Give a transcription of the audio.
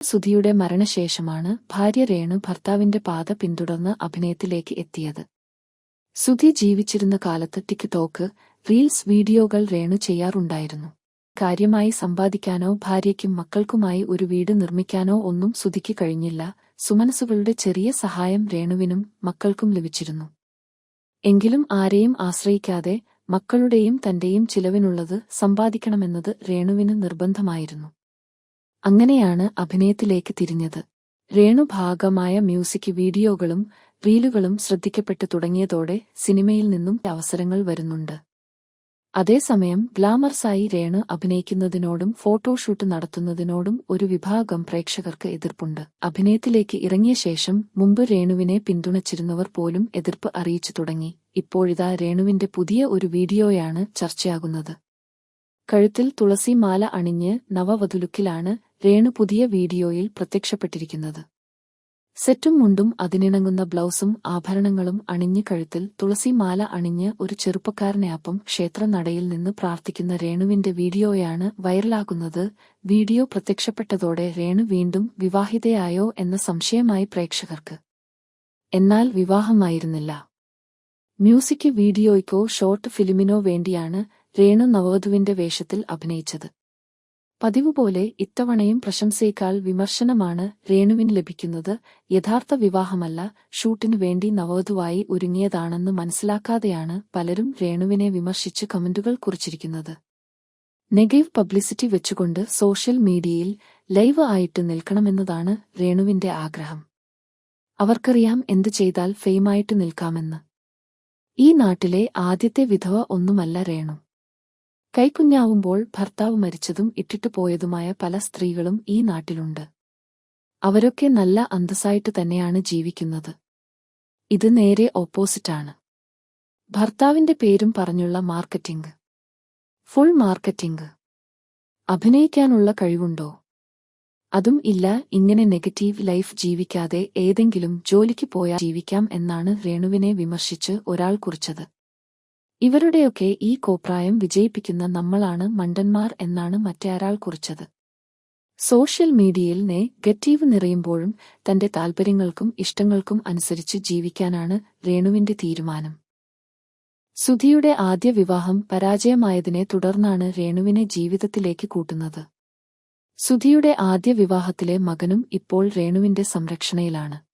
സുധിയുടെ മരണശേഷമാണ് ഭാര്യ രേണു ഭർത്താവിന്റെ പാത പിന്തുടർന്ന് അഭിനയത്തിലേക്ക് എത്തിയത്. സുധി ജീവിച്ചിരുന്ന കാലത്ത് ടിക്ടോക്ക് റീൽസ് വീഡിയോകൾ രേണു ചെയ്യാറുണ്ടായിരുന്നു. കാര്യമായി സമ്പാദിക്കാനോ ഭാര്യയ്ക്കും മക്കൾക്കുമായി ഒരു വീട് നിർമ്മിക്കാനോ ഒന്നും സുധിക്ക് കഴിഞ്ഞില്ല. സുമനസുകളുടെ ചെറിയ സഹായം രേണുവിനും മക്കൾക്കും ലഭിച്ചിരുന്നു. എങ്കിലും ആരെയും ആശ്രയിക്കാതെ മക്കളുടെയും തന്റെയും ചിലവിനുള്ളത് സമ്പാദിക്കണമെന്നത് രേണുവിന് നിർബന്ധമായിരുന്നു. അങ്ങനെയാണ് അഭിനയത്തിലേക്ക് തിരിഞ്ഞത്. രേണു ഭാഗമായ മ്യൂസിക് വീഡിയോകളും റീലുകളും ശ്രദ്ധിക്കപ്പെട്ടു തുടങ്ങിയതോടെ സിനിമയിൽ നിന്നും അവസരങ്ങൾ വരുന്നുണ്ട്. അതേസമയം ഗ്ലാമർസായി രേണു അഭിനയിക്കുന്നതിനോടും ഫോട്ടോഷൂട്ട് നടത്തുന്നതിനോടും ഒരു വിഭാഗം പ്രേക്ഷകർക്ക് എതിർപ്പുണ്ട്. അഭിനയത്തിലേക്ക് ഇറങ്ങിയ ശേഷം മുമ്പ് രേണുവിനെ പിന്തുണച്ചിരുന്നവർ പോലും എതിർപ്പ് അറിയിച്ചു തുടങ്ങി. ഇപ്പോഴിതാ രേണുവിന്റെ പുതിയ ഒരു വീഡിയോയാണ് ചർച്ചയാകുന്നത്. കഴുത്തിൽ തുളസിമാല അണിഞ്ഞ് നവവധുലുക്കിലാണ് രേണു പുതിയ വീഡിയോയിൽ പ്രത്യക്ഷപ്പെട്ടിരിക്കുന്നത്. സെറ്റും മുണ്ടും അതിനിണങ്ങുന്ന ബ്ലൗസും ആഭരണങ്ങളും അണിഞ്ഞ് കഴുത്തിൽ തുളസിമാല അണിഞ്ഞ് ഒരു ചെറുപ്പക്കാരനെയപ്പം ക്ഷേത്രനടയിൽ നിന്ന് പ്രാർത്ഥിക്കുന്ന രേണുവിന്റെ വീഡിയോയാണ് വൈറലാകുന്നത്. വീഡിയോ പ്രത്യക്ഷപ്പെട്ടതോടെ രേണു വീണ്ടും വിവാഹിതയായോ എന്ന സംശയമായി പ്രേക്ഷകർക്ക്. എന്നാൽ വിവാഹമായിരുന്നില്ല. മ്യൂസിക് വീഡിയോയ്ക്കോ ഷോർട്ട് ഫിലിമിനോ വേണ്ടിയാണ് രേണു നവവധുവിന്റെ വേഷത്തിൽ അഭിനയിച്ചത്. പതിവുപോലെ ഇത്തവണയും പ്രശംസയേക്കാൾ വിമർശനമാണ് രേണുവിന് ലഭിക്കുന്നത്. യഥാർത്ഥ വിവാഹമല്ല ഷൂട്ടിനു വേണ്ടി നവവധുവായി ഒരുങ്ങിയതാണെന്ന് മനസ്സിലാക്കാതെയാണ് പലരും രേണുവിനെ വിമർശിച്ച് കമന്റുകൾ കുറിച്ചിരിക്കുന്നത്. നെഗറ്റീവ് പബ്ലിസിറ്റി വെച്ചുകൊണ്ട് സോഷ്യൽ മീഡിയയിൽ ലൈവ് ആയിട്ട് നിൽക്കണമെന്നതാണ് രേണുവിന്റെ ആഗ്രഹം. അവർക്കറിയാം എന്തു ചെയ്താൽ ഫെയിമായിട്ട് നിൽക്കാമെന്ന്. ഈ നാട്ടിലെ ആദ്യത്തെ വിധവ ഒന്നുമല്ല രേണു. കൈക്കുഞ്ഞാവുമ്പോൾ ഭർത്താവ് മരിച്ചതും ഇട്ടിട്ടു പോയതുമായ പല സ്ത്രീകളും ഈ നാട്ടിലുണ്ട്. അവരൊക്കെ നല്ല അന്തസ്സായിട്ട് തന്നെയാണ് ജീവിക്കുന്നത്. ഇത് നേരെ ഓപ്പോസിറ്റാണ്. ഭർത്താവിന്റെ പേരും പറഞ്ഞുള്ള മാർക്കറ്റിംഗ്. Full marketing. അഭിനയിക്കാനുള്ള കഴിവുണ്ടോ? അതും ഇല്ല ഇങ്ങനെ നെഗറ്റീവ് ലൈഫ് ജീവിക്കാതെ ഏതെങ്കിലും ജോലിക്ക് പോയാൽ ജീവിക്കാം എന്നാണ് രേണുവിനെ വിമർശിച്ച് ഒരാൾ കുറിച്ചത്. ഇവരുടെയൊക്കെ ഈ കോപ്രായം വിജയിപ്പിക്കുന്ന നമ്മളാണ് മണ്ടന്മാർ എന്നാണ് മറ്റാരാൾ കുറിച്ചത്. സോഷ്യൽ മീഡിയയിൽ നെഗറ്റീവ് നിറയുമ്പോഴും തന്റെ താൽപര്യങ്ങൾക്കും ഇഷ്ടങ്ങൾക്കും അനുസരിച്ച് ജീവിക്കാനാണ് രേണുവിന്റെ തീരുമാനം. സുധിയുടെ ആദ്യ വിവാഹം പരാജയമായതിനെ തുടർന്നാണ് രേണുവിനെ ജീവിതത്തിലേക്ക് കൂട്ടുന്നത്. സുധിയുടെ ആദ്യ വിവാഹത്തിലെ മകനും ഇപ്പോൾ രേണുവിന്റെ സംരക്ഷണയിലാണ്.